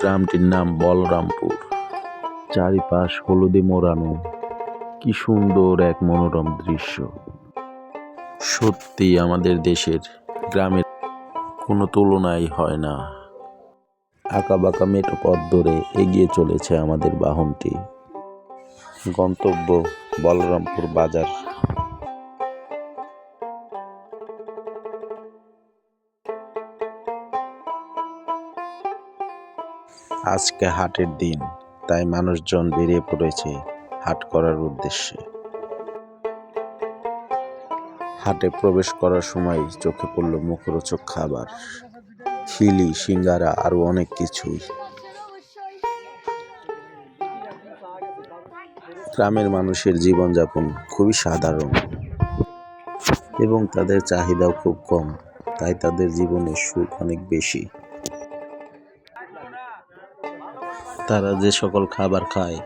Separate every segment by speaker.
Speaker 1: গ্রামটির নাম বলরামপুর। চারিপাশ হলুদে মোড়ানো। কি সুন্দর এক মনোরম দৃশ্য। সত্যি আমাদের দেশের গ্রামের কোনো তুলনাই হয় না। আঁকা বাঁকা মেটো পথ ধরে এগিয়ে চলেছে আমাদের বাহনটি। গন্তব্য বলরামপুর বাজার। আজকে হাটের দিন, তাই মানুষজন বেরিয়ে পড়েছে হাট করার উদ্দেশ্যে। হাটে প্রবেশ করার সময় চোখে পড়ল মুখরোচক খাবার, খিলি, সিঙ্গারা, আরও অনেক কিছুই। গ্রামের মানুষের জীবনযাপন খুবই সাধারণ এবং তাদের চাহিদাও খুব কম, তাই তাদের জীবনের সুখ অনেক বেশি। তারা যে সকল খাবার খায়,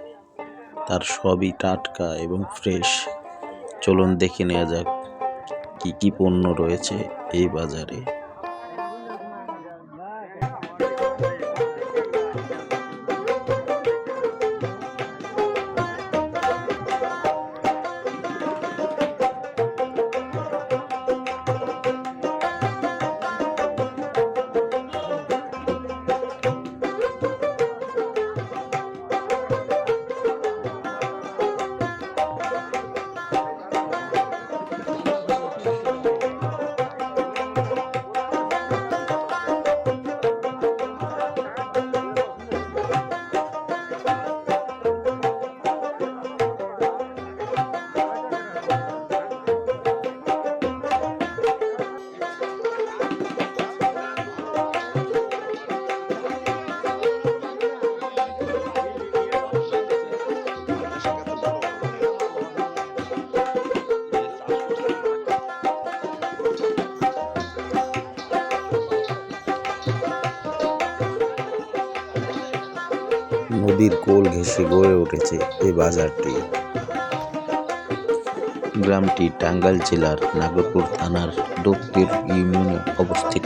Speaker 1: তার সবই টাটকা এবং ফ্রেশ। চলুন দেখে নেওয়া যাক, কী কী পণ্য রয়েছে এই বাজারে। নদীর কোল ঘেঁষে গড়ে উঠেছে এই বাজারটি। গ্রামটি টাঙ্গাইল জেলার নাগরপুর থানার দক্ষিণ ইউনিয়নে অবস্থিত।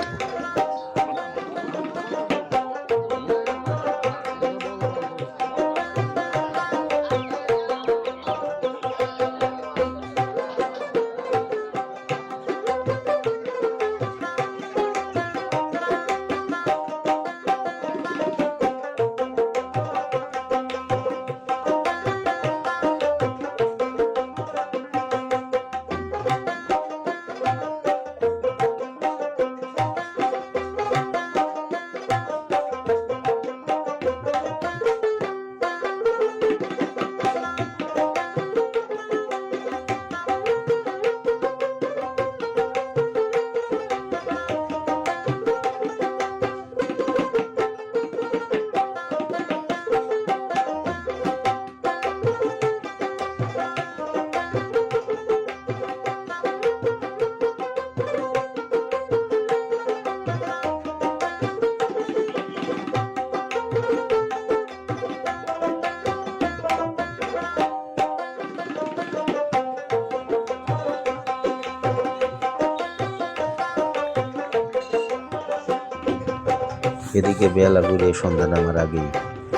Speaker 1: এদিকে বেলা ঘুরে সন্ধ্যা নামার আগেই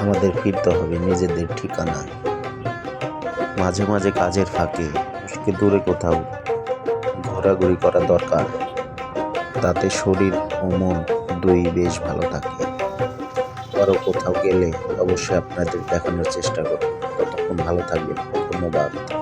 Speaker 1: আমাদের ফিরতে হবে নিজেদের ঠিকানায় মাঝে মাঝে কাজের ফাঁকে দূরে কোথাও ঘোরাঘুরি করা দরকার। তাতে শরীর ও মন দুই বেশ ভালো থাকে। আরও কোথাও গেলে অবশ্যই আপনাদের দেখানোর চেষ্টা করব। ততক্ষণ ভালো থাকবেন। ধন্যবাদ।